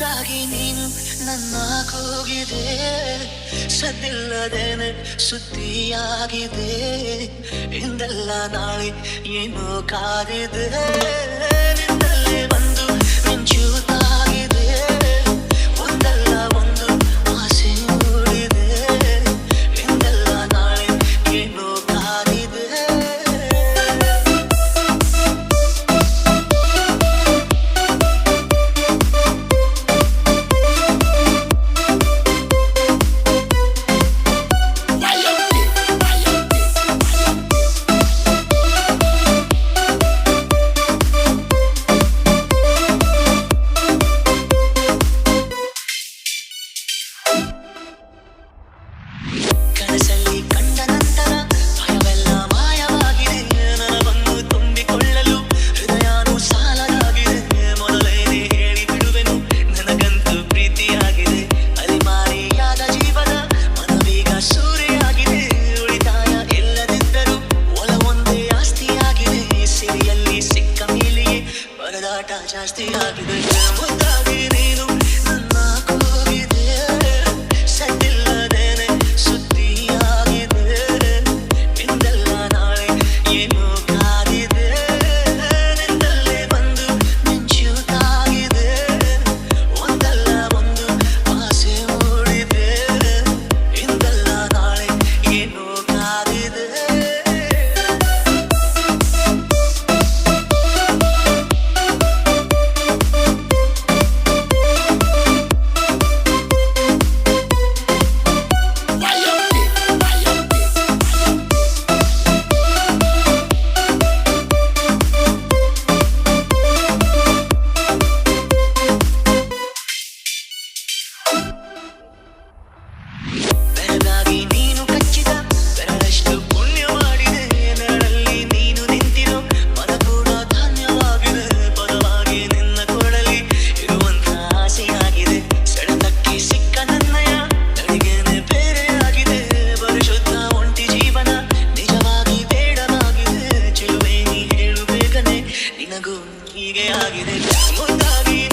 ಮುದ್ದಾಗಿ ನೀನು ನನ್ನ ಕೂಗಿದೆ. ಸದ್ದಿಲ್ಲದೇನೆ ಸುದ್ದಿಯಾಗಿದೆ. ಹಿಂದೆಲ್ಲ ನಾಳೆ ಏನು ಕಾದಿದೆ. ನಿಂದಲ್ಲೇ ಬಂದು ನಿಂಚು I got. 이게 그 하게 되지 못하기